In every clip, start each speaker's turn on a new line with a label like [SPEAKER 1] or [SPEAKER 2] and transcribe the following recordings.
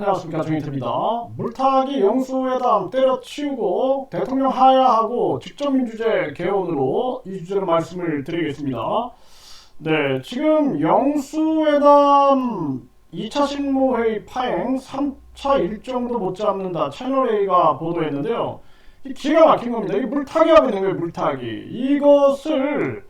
[SPEAKER 1] 안녕하십니까 정인태입니다. 물타기 영수회담 때려치우고 대통령 하야하고 직접민주제 개헌으로 이 주제로 말씀을 드리겠습니다. 네, 지금 영수회담 2차 실무회의 파행 3차 일정도 못 잡는다 채널A가 보도했는데요. 이 기가 막힌 겁니다. 이게 물타기 하고 있는 거예요, 물타기. 이것을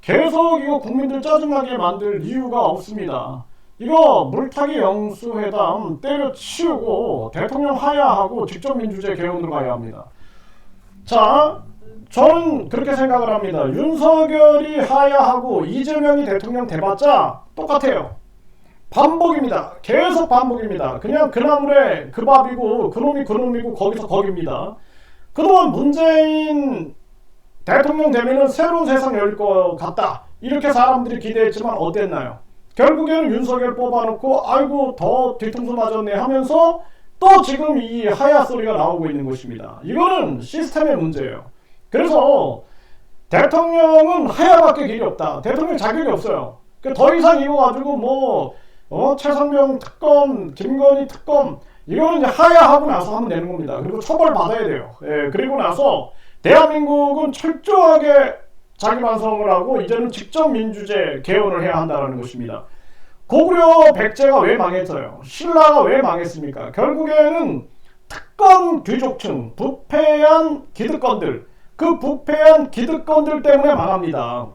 [SPEAKER 1] 계속 이거 국민들 짜증나게 만들 이유가 없습니다. 이거 물타기 영수회담 때려치우고 대통령 하야하고 직접 민주제 개헌으로 가야 합니다. 자, 저는 그렇게 생각을 합니다. 윤석열이 하야하고 이재명이 대통령 돼봤자 똑같아요. 반복입니다. 계속 반복입니다. 그냥 그 나물에 그 밥이고 그놈이 그놈이고 거기서 거깁니다. 그동안 문재인 대통령 되면은 새로운 세상 열릴 것 같다. 이렇게 사람들이 기대했지만 어땠나요? 결국에는 윤석열 뽑아놓고 아이고 더 뒤통수 맞았네 하면서 또 지금 이 하야 소리가 나오고 있는 것입니다. 이거는 시스템의 문제예요. 그래서 대통령은 하야밖에 길이 없다. 대통령 자격이 없어요. 그더 이상 이거 가지고 뭐 어, 최상병 특검, 김건희 특검 이거는 이제 하야하고 나서 하면 되는 겁니다. 그리고 처벌 받아야 돼요. 예, 그리고 나서 대한민국은 철저하게 자기 반성을 하고 이제는 직접 민주제 개헌을 해야 한다는 것입니다. 고구려 백제가 왜 망했어요? 신라가 왜 망했습니까? 결국에는 특권 귀족층, 부패한 기득권들, 그 부패한 기득권들 때문에 망합니다.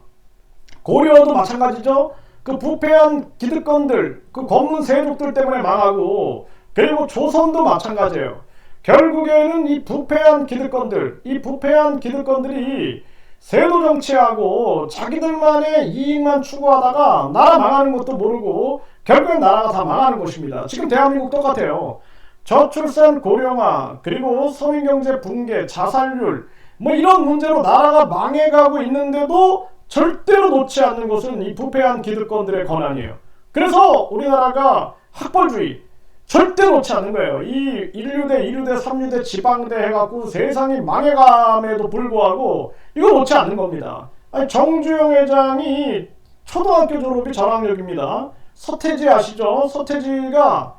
[SPEAKER 1] 고려도 마찬가지죠. 그 부패한 기득권들, 그 검문 세족들 때문에 망하고, 그리고 조선도 마찬가지예요. 결국에는 이 부패한 기득권들, 이 부패한 기득권들이 세도 정치하고 자기들만의 이익만 추구하다가 나라 망하는 것도 모르고 결국엔 나라가 다 망하는 것입니다. 지금 대한민국 똑같아요. 저출산 고령화 그리고 서민경제 붕괴 자살률 뭐 이런 문제로 나라가 망해가고 있는데도 절대로 놓지 않는 것은 이 부패한 기득권들의 권한이에요. 그래서 우리나라가 학벌주의 절대 놓지 않는 거예요. 이 1류대, 2류대, 3류대, 지방대 해갖고 세상이 망해감에도 불구하고 이거 놓지 않는 겁니다. 아니, 정주영 회장이 초등학교 졸업이 저학력입니다. 서태지 아시죠? 서태지가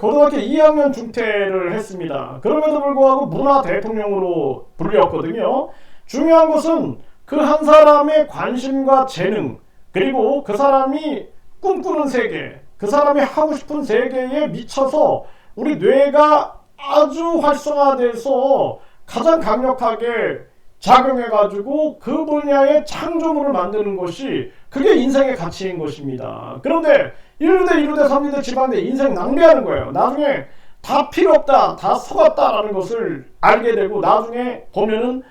[SPEAKER 1] 고등학교 2학년 중퇴를 했습니다. 그럼에도 불구하고 문화 대통령으로 불렸거든요. 중요한 것은 그 한 사람의 관심과 재능 그리고 그 사람이 꿈꾸는 세계 그 사람이 하고 싶은 세계에 미쳐서 우리 뇌가 아주 활성화돼서 가장 강력하게 작용해가지고 그 분야의 창조물을 만드는 것이 그게 인생의 가치인 것입니다. 그런데 1루대, 2루대, 3루대, 지방대 인생 낭비하는 거예요. 나중에 다 필요 없다, 다 속았다라는 것을 알게 되고 나중에 보면은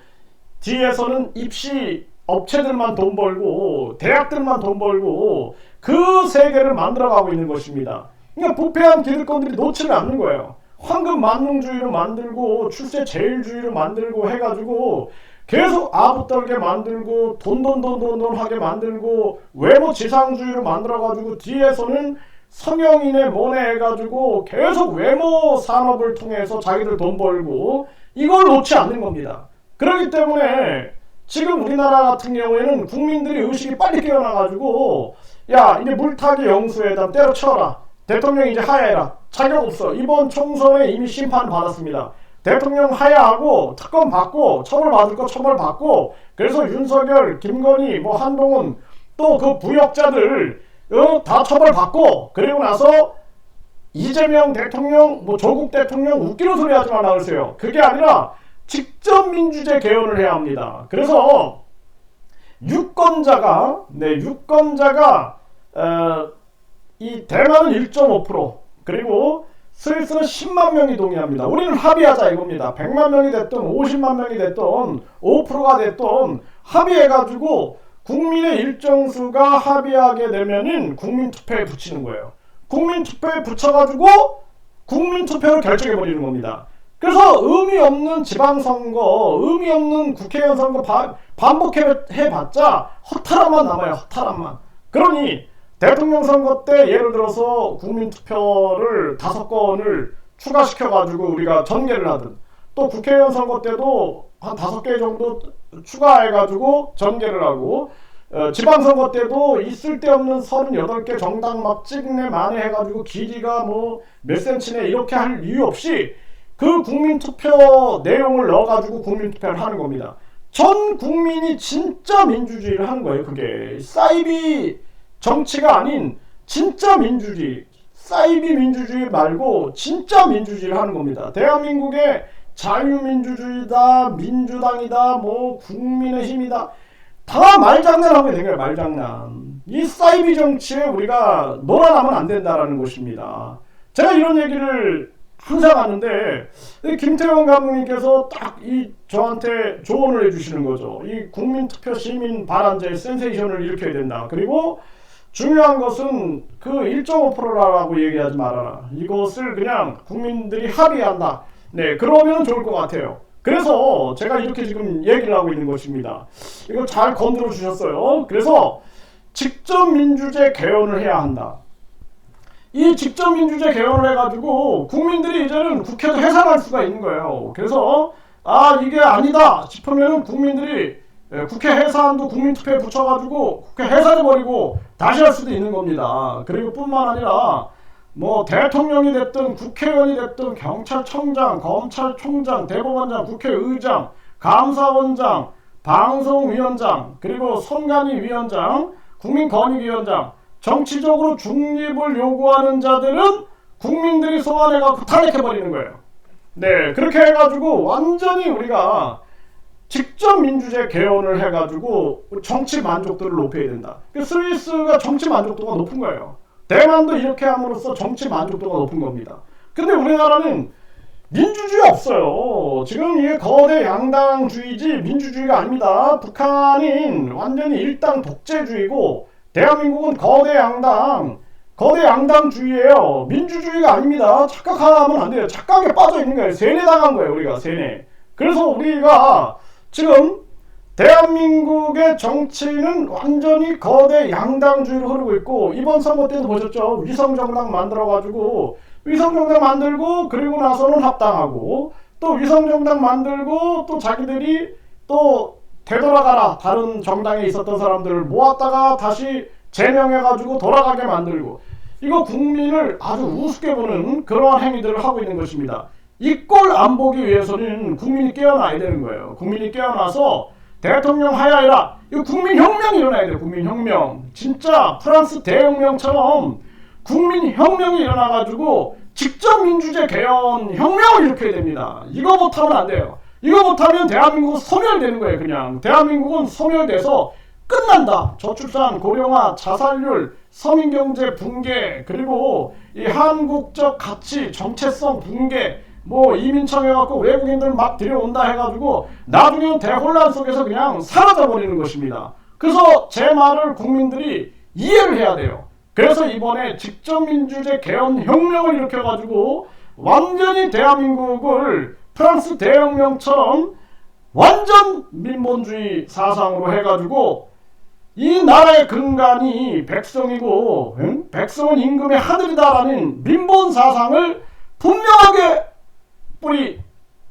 [SPEAKER 1] 뒤에서는 입시 업체들만 돈 벌고 대학들만 돈 벌고 그 세계를 만들어가고 있는 것입니다. 그러니까 부패한 기득권들이 놓지를 않는 거예요. 황금 만능주의를 만들고 출세 제일주의를 만들고 해가지고 계속 아부떨게 만들고 돈돈돈돈돈 하게 만들고 외모 지상주의를 만들어가지고 뒤에서는 성형이네 뭐네 해가지고 계속 외모 산업을 통해서 자기들 돈 벌고 이걸 놓지 않는 겁니다. 그렇기 때문에 지금 우리나라 같은 경우에는 국민들이 의식이 빨리 깨어나가지고 야 이제 물타기 영수회담 때려쳐라. 대통령 이제 하야해라. 자격 없어. 이번 총선에 이미 심판 받았습니다. 대통령 하야하고 특검 받고 처벌 받을 거 처벌 받고 그래서 윤석열 김건희 뭐 한동훈 또 그 부역자들 어, 다 처벌 받고 그리고 나서 이재명 대통령 뭐 조국 대통령 웃기는 소리 하지 말라 그러세요. 그게 아니라 직접 민주제 개헌을 해야 합니다. 그래서 유권자가 네 유권자가 어, 이 대만은 1.5% 그리고 스위스는 10만 명이 동의합니다. 우리는 합의하자 이겁니다. 100만 명이 됐던 50만 명이 됐던 5%가 됐던 합의해가지고 국민의 일정수가 합의하게 되면은 국민투표에 붙이는 거예요. 국민투표에 붙여가지고 국민투표를 결정해버리는 겁니다. 그래서 의미 없는 지방선거, 의미 없는 국회의원 선거 바, 반복해봤자 허탈함만 남아요. 허탈함만. 그러니 대통령 선거 때 예를 들어서 국민투표를 다섯 건을 추가시켜가지고 우리가 전개를 하든 또 국회의원 선거 때도 한 다섯 개 정도 추가해가지고 전개를 하고 어, 지방선거 때도 있을 데 없는 38개 정당 막 찍네 만에 해가지고 길이가 뭐 몇 센치네 이렇게 할 이유 없이 그 국민투표 내용을 넣어가지고 국민투표를 하는 겁니다. 전 국민이 진짜 민주주의를 하는 거예요. 그게 사이비 정치가 아닌 진짜 민주주의, 사이비 민주주의 말고 진짜 민주주의를 하는 겁니다. 대한민국의 자유민주주의다, 민주당이다, 뭐 국민의힘이다. 다 말장난하고 있는 거예요, 말장난. 이 사이비 정치에 우리가 놀아나면 안 된다라는 것입니다. 제가 이런 얘기를 항상 하는데, 김태형 감독님께서 딱 이 저한테 조언을 해주시는 거죠. 이 국민투표 시민 발안제 센세이션을 일으켜야 된다. 그리고 중요한 것은 그 1.5%라고 얘기하지 말아라. 이것을 그냥 국민들이 합의한다. 네, 그러면 좋을 것 같아요. 그래서 제가 이렇게 지금 얘기를 하고 있는 것입니다. 이걸 잘 건드려 주셨어요. 그래서 직접 민주제 개헌을 해야 한다. 이 직접 민주제 개헌을 해가지고 국민들이 이제는 국회도 해산할 수가 있는 거예요. 그래서 아 이게 아니다 싶으면 국민들이 예, 국회 해산도 국민투표에 붙여가지고 국회 해산해버리고 다시 할 수도 있는 겁니다. 그리고 뿐만 아니라 뭐 대통령이 됐든 국회의원이 됐든 경찰청장, 검찰총장, 대법원장, 국회의장, 감사원장, 방송위원장, 그리고 선관위 위원장, 국민권익위원장, 정치적으로 중립을 요구하는 자들은 국민들이 소환해갖고 탄핵해버리는 거예요. 네, 그렇게 해가지고 완전히 우리가 직접 민주제 개헌을 해가지고 정치 만족도를 높여야 된다. 그 스위스가 정치 만족도가 높은 거예요. 대만도 이렇게 함으로써 정치 만족도가 높은 겁니다. 근데 우리나라는 민주주의 없어요. 지금 이게 거대 양당주의지 민주주의가 아닙니다. 북한인 완전히 일당 독재주의고 대한민국은 거대 양당 거대 양당주의예요. 민주주의가 아닙니다. 착각하면 안 돼요. 착각에 빠져 있는 거예요. 세뇌당한 거예요. 우리가 세뇌. 그래서 우리가 지금 대한민국의 정치는 완전히 거대 양당주의로 흐르고 있고 이번 선거 때도 보셨죠 위성정당 만들어가지고 위성정당 만들고 그리고 나서는 합당하고 또 위성정당 만들고 또 자기들이 또 되돌아가라 다른 정당에 있었던 사람들을 모았다가 다시 제명해가지고 돌아가게 만들고 이거 국민을 아주 우습게 보는 그러한 행위들을 하고 있는 것입니다. 이 꼴 안 보기 위해서는 국민이 깨어나야 되는 거예요. 국민이 깨어나서 대통령 하야해라. 이거 국민혁명이 일어나야 돼요. 국민혁명. 진짜 프랑스 대혁명처럼 국민혁명이 일어나가지고 직접 민주제 개헌 혁명을 일으켜야 됩니다. 이거 못하면 안 돼요. 이거 못하면 대한민국은 소멸되는 거예요. 그냥 대한민국은 소멸돼서 끝난다. 저출산, 고령화, 자살률, 서민경제 붕괴, 그리고 이 한국적 가치, 정체성 붕괴, 뭐 이민청 해갖고 외국인들 막 들여온다 해가지고 나중에는 대혼란 속에서 그냥 사라져 버리는 것입니다. 그래서 제 말을 국민들이 이해를 해야 돼요. 그래서 이번에 직접 민주제 개헌 혁명을 일으켜가지고 완전히 대한민국을 프랑스 대혁명처럼 완전 민본주의 사상으로 해가지고 이 나라의 근간이 백성이고 응? 백성은 임금의 하늘이다라는 민본 사상을 분명하게 뿌리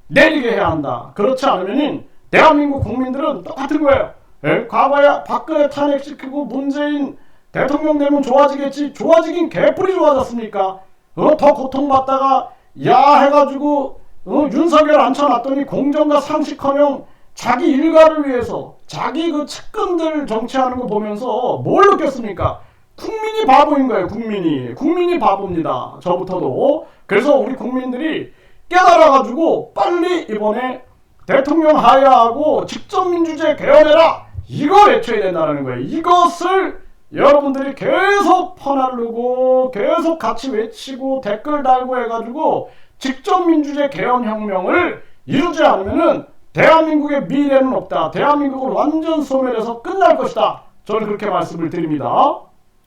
[SPEAKER 1] 내리게 해야 한다. 그렇지 않으면 대한민국 국민들은 똑같은 거예요. 예? 과거에 박근혜 탄핵시키고 문재인 대통령 되면 좋아지겠지. 좋아지긴 개뿔이 좋아졌습니까? 어? 더 고통받다가 야 해가지고 어? 윤석열 앉혀놨더니 공정과 상식커녕 자기 일가를 위해서 자기 그 측근들 정치하는 거 보면서 뭘 느꼈습니까? 국민이 바보인 거예요. 국민이 국민이 바보입니다. 저부터도 그래서 우리 국민들이 깨달아가지고 빨리 이번에 대통령 하야하고 직접 민주제 개헌해라 이거 외쳐야 된다는 거예요. 이것을 여러분들이 계속 퍼날르고 계속 같이 외치고 댓글 달고 해가지고 직접 민주제 개헌혁명을 이루지 않으면은 대한민국의 미래는 없다. 대한민국은 완전 소멸해서 끝날 것이다. 저는 그렇게 말씀을 드립니다.